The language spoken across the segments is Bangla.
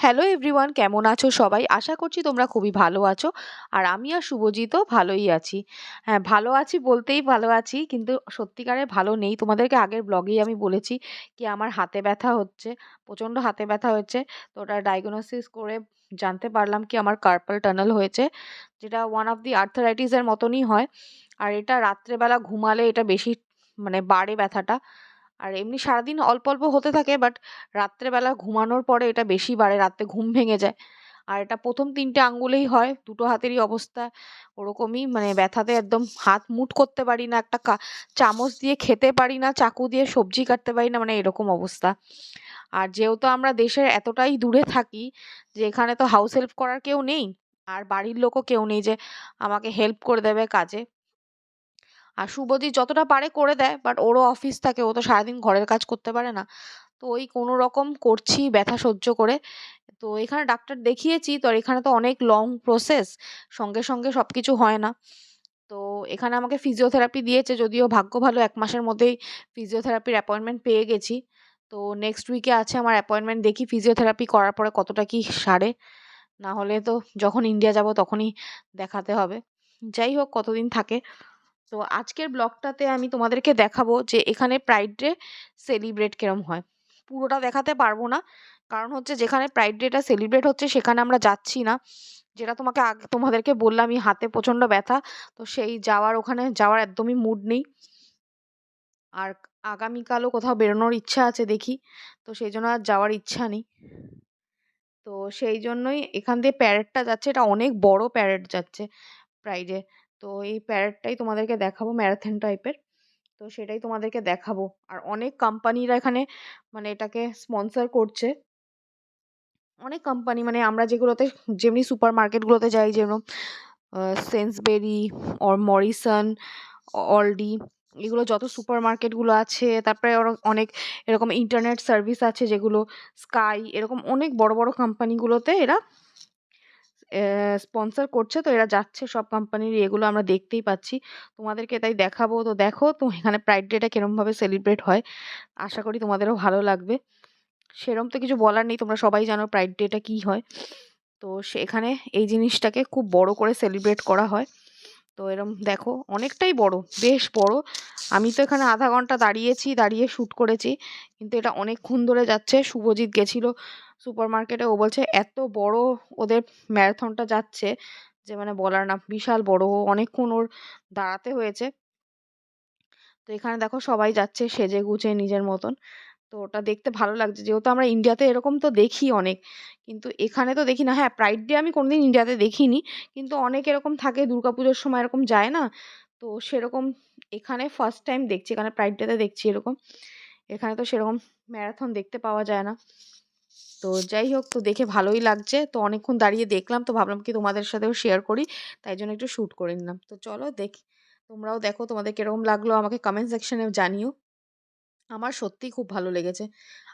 হ্যালো এভরিওয়ান কেমন আছো সবাই? আশা করছি তোমরা খুবই ভালো আছো। আর আমি আর শুভজিৎও ভালোই আছি। হ্যাঁ ভালো আছি বলতেই ভালো আছি, কিন্তু সত্যিকারের ভালো নেই। তোমাদেরকে আগের ব্লগেই আমি বলেছি কি আমার হাতে ব্যথা হচ্ছে, প্রচণ্ড হাতে ব্যথা হচ্ছে তো ওটা ডায়াগনোসিস করে জানতে পারলাম কি আমার কার্পাল টানেল হয়েছে, যেটা ওয়ান অফ দি আর্থারাইটিসের মতনই হয়। আর এটা রাত্রেবেলা ঘুমালে এটা বেশি মানে বাড়ে ব্যথাটা। আর এমনি সারাদিন অল্প অল্প হতে থাকে বাট রাত্রেবেলা ঘুমানোর পরে এটা বেশি বাড়ে রাত্রে ঘুম ভেঙে যায়। আর এটা প্রথম তিনটে আঙ্গুলেই হয়, দুটো হাতেরই অবস্থা, ওরকমই মানে ব্যথাতে একদম হাত মুট করতে পারি না, একটা চামচ দিয়ে খেতে পারি না, চাকু দিয়ে সবজি কাটতে পারি না মানে এরকম অবস্থা। আর যেহেতু আমরা দেশের এতটাই দূরে থাকি, যে এখানে তো হাউস হেল্প করার কেউ নেই, আর বাড়ির লোকও কেউ নেই যে আমাকে হেল্প করে দেবে কাজে। আর শুভজিৎ যতটা পারে করে দেয় বাট ওরও অফিস থাকে, ও তো সারাদিন ঘরের কাজ করতে পারে না। তো ওই কোনো রকম করছি ব্যথা সহ্য করে। তো এখানে ডাক্তার দেখিয়েছি, তো এখানে তো অনেক লং প্রসেস সঙ্গে সঙ্গে সব কিছু হয় না। তো এখানে আমাকে ফিজিওথেরাপি দিয়েছে, যদিও ভাগ্য ভালো, এক মাসের মধ্যেই ফিজিওথেরাপির অ্যাপয়েন্টমেন্ট পেয়ে গেছি। তো নেক্সট উইকে আছে আমার অ্যাপয়েন্টমেন্ট দেখি ফিজিওথেরাপি করার পরে কতটা কি সারে। না হলে তো যখন ইন্ডিয়া যাব তখনই দেখাতে হবে। যাই হোক, কতদিন থাকে। তো আজকের ব্লগটাতে আমি তোমাদেরকে দেখাবো যে এখানে প্রাইড ডে সেলিব্রেট কেরম হয়। পুরোটা দেখাতে পারব না, কারণ হচ্ছে যেখানে প্রাইড ডেটা সেলিব্রেট হচ্ছে সেখানে আমরা যাচ্ছি না। যেটা তোমাকে আগে তোমাদেরকে বললামই হাতে প্রচণ্ড ব্যথা, তো সেই যাওয়ার ওখানে যাওয়ার একদমই মুড নেই। আর আগামীকালও কোথাও বেরোনোর ইচ্ছা আছে দেখি, তো সেই জন্য আর যাওয়ার ইচ্ছা নেই। তো সেই জন্যই এখান দিয়ে প্যারেডটা যাচ্ছে, এটা অনেক বড় প্যারেড যাচ্ছে প্রাইডে তো এই প্যারেডটাই তোমাদেরকে দেখাবো ম্যারাথন টাইপের। তো সেটাই তোমাদেরকে দেখাবো। আর অনেক কোম্পানিরা এখানে মানে এটাকে স্পন্সর করছে। অনেক কোম্পানি মানে আমরা যেগুলোতে যেমনি সুপার মার্কেটগুলোতে যাই যেরকম সেন্সবেরি অর মরিসন অলডি এগুলো যত সুপার মার্কেটগুলো আছে, তারপরে অনেক এরকম ইন্টারনেট সার্ভিস আছে যেগুলো স্কাই এরকম অনেক বড় বড় কোম্পানিগুলোতে এরা স্পন্সর করছে, তো এরা যাচ্ছে সব কোম্পানির এগুলো আমরা দেখতেই পাচ্ছি। তোমাদেরকে তাই দেখাবো। তো দেখো, তো এখানে প্রাইড ডেটা কীরমভাবে সেলিব্রেট হয়, আশা করি তোমাদেরও ভালো লাগবে। সেরম তো কিছু বলার নেই, তোমরা সবাই জানো প্রাইড ডেটা কী হয়। তো সেখানে এই জিনিসটাকে খুব বড় করে সেলিব্রেট করা হয়। তো এরম দেখো, অনেকটাই বড়, বেশ বড়। আমি তো এখানে আধা ঘণ্টা দাঁড়িয়েছি, দাঁড়িয়ে শ্যুট করেছি, কিন্তু এটা অনেকক্ষণ ধরে যাচ্ছে। শুভজিৎ গেছিল সুপার মার্কেটে ও বলছে, এত বড় ওদের ম্যারাথনটা যাচ্ছে যে মানে বলার না, বিশাল বড় অনেকক্ষণ ওর দাঁড়াতে হয়েছে। তো এখানে দেখো সবাই যাচ্ছে সেজে গুজে নিজের মতন। তো ওটা দেখতে ভালো লাগছে, যেহেতু আমরা ইন্ডিয়াতে এরকম তো দেখি অনেক। কিন্তু এখানে তো দেখি না হ্যাঁ প্রাইড ডে আমি কোনোদিন ইন্ডিয়াতে দেখিনি, কিন্তু অনেক এরকম থাকে, দুর্গাপুজোর সময় এরকম যায় না। তো সেরকম এখানে ফার্স্ট টাইম দেখছি, এখানে প্রাইড ডেতে দেখছি এরকম। এখানে তো সেরকম ম্যারাথন দেখতে পাওয়া যায় না। তো যাই হোক, তো দেখে ভালোই লাগছে। তো অনেকক্ষণ দাঁড়িয়ে দেখলাম, তো ভাবলাম কি তোমাদের সাথেও শেয়ার করি, তাই জন্য একটু শ্যুট করে নিলাম। তো চলো দেখ, তোমরাও দেখো তোমাদের কীরকম লাগল, আমাকে কমেন্ট সেকশনে জানিও। আমার সত্যিই খুব ভালো লেগেছে।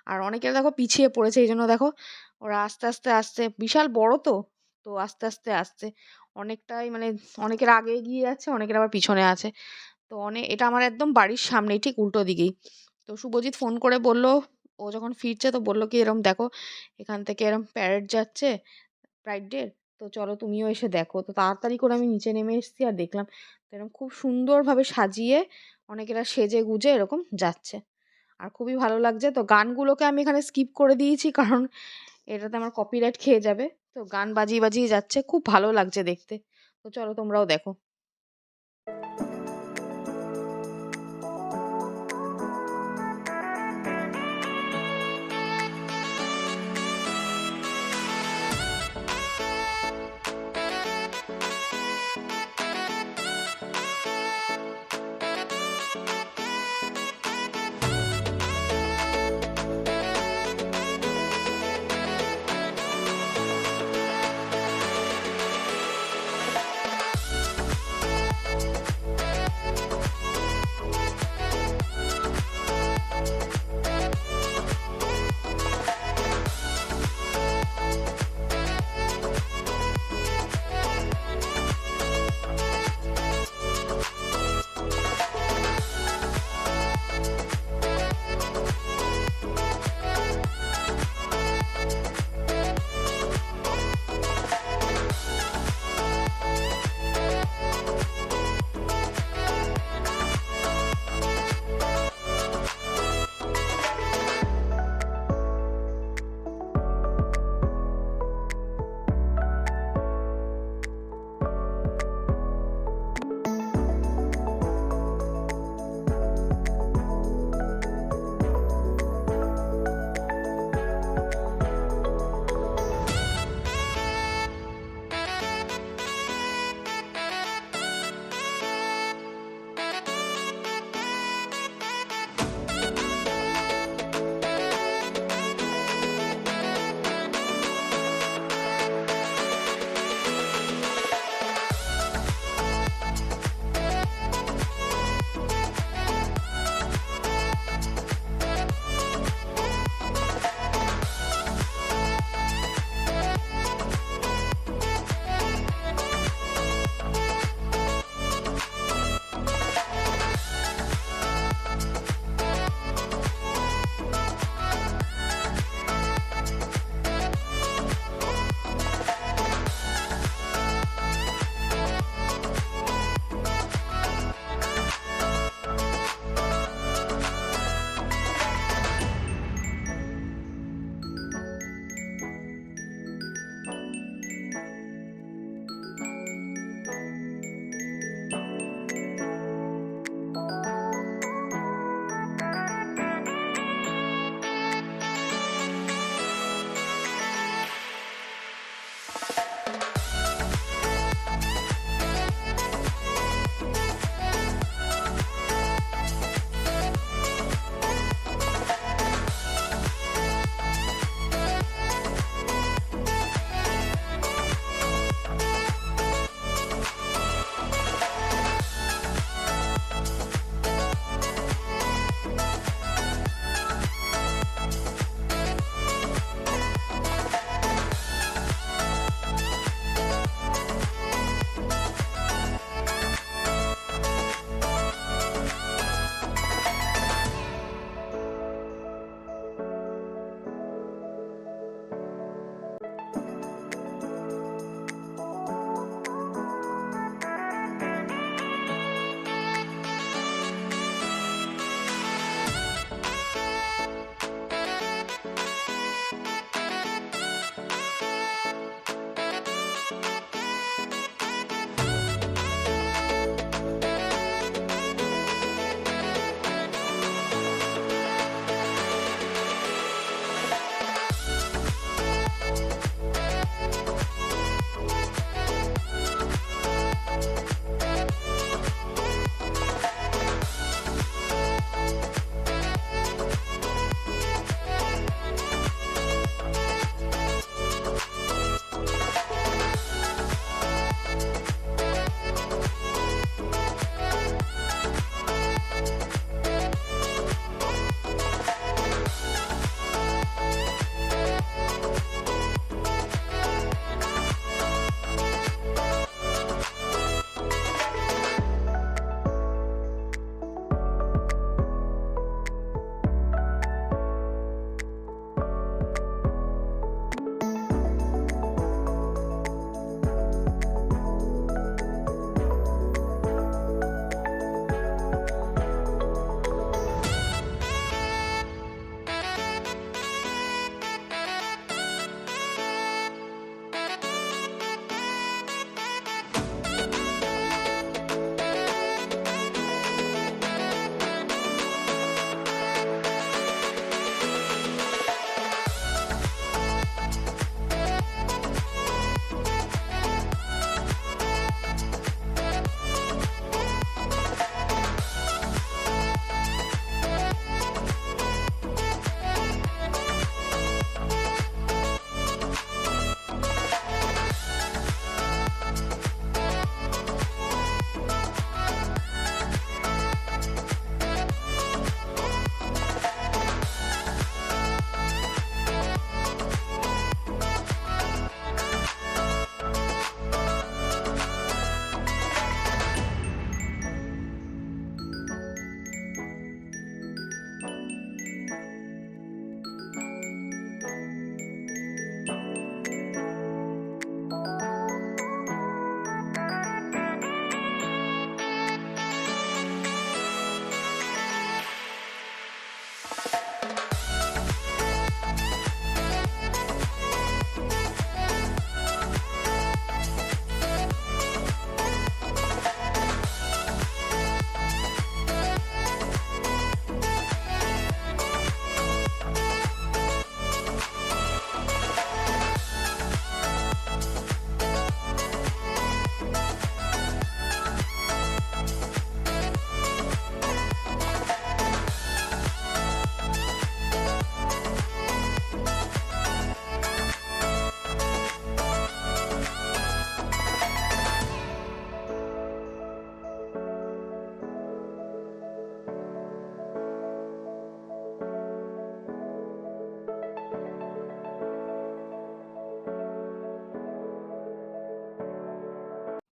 আর অনেকের দেখো পিছিয়ে পড়েছে এই জন্য দেখো ওরা আস্তে আস্তে আসছে বিশাল বড় তো তো আস্তে আস্তে আসছে অনেকটাই মানে অনেকের আগে এগিয়ে যাচ্ছে অনেকের আবার পিছনে আছে। তো অনেক এটা আমার একদম বাড়ির সামনেই, ঠিক উল্টো দিকেই। তো শুভজিৎ ফোন করে বলল ও যখন ফিরছে তো বলল কি, এরম দেখো, এখান থেকে এরম প্যারেড যাচ্ছে প্রাইড ডের তো চলো তুমিও এসে দেখো। তো তাড়াতাড়ি করে আমি নিচে নেমে এসেছি আর দেখলাম তো এরকম খুব সুন্দরভাবে সাজিয়ে অনেকেরা সেজে গুজে এরকম যাচ্ছে। আর খুবই ভালো লাগছে। তো গানগুলোকে আমি এখানে স্কিপ করে দিয়েছি কারণ এটাতে আমার কপিরাইট খেয়ে যাবে। তো গান বাজিয়ে বাজিয়ে যাচ্ছে, খুব ভালো লাগছে দেখতে। তো চলো তোমরাও দেখো।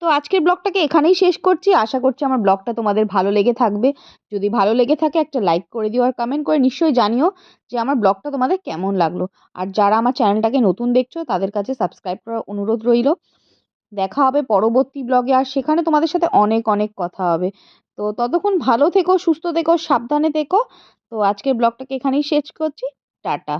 তো আজকের ব্লগটাকে এখানেই শেষ করছি। আশা করছি আমার ব্লগটা তোমাদের ভালো লেগে থাকবে। যদি ভালো লেগে থাকে একটা লাইক করে দিও আর কমেন্ট করে নিশ্চয়ই জানিও যে আমার ব্লগটা তোমাদের কেমন লাগল। আর যারা আমার চ্যানেলটাকে নতুন দেখছ, তাদের কাছে সাবস্ক্রাইব করার অনুরোধ রইল। দেখা হবে পরবর্তী ব্লগে আর সেখানে তোমাদের সাথে অনেক অনেক কথা হবে। তো ততক্ষণ ভালো থেকো, সুস্থ থেকো, সাবধানে থেকো। তো আজকের ব্লগটাকে এখানেই শেষ করছি। টাটা।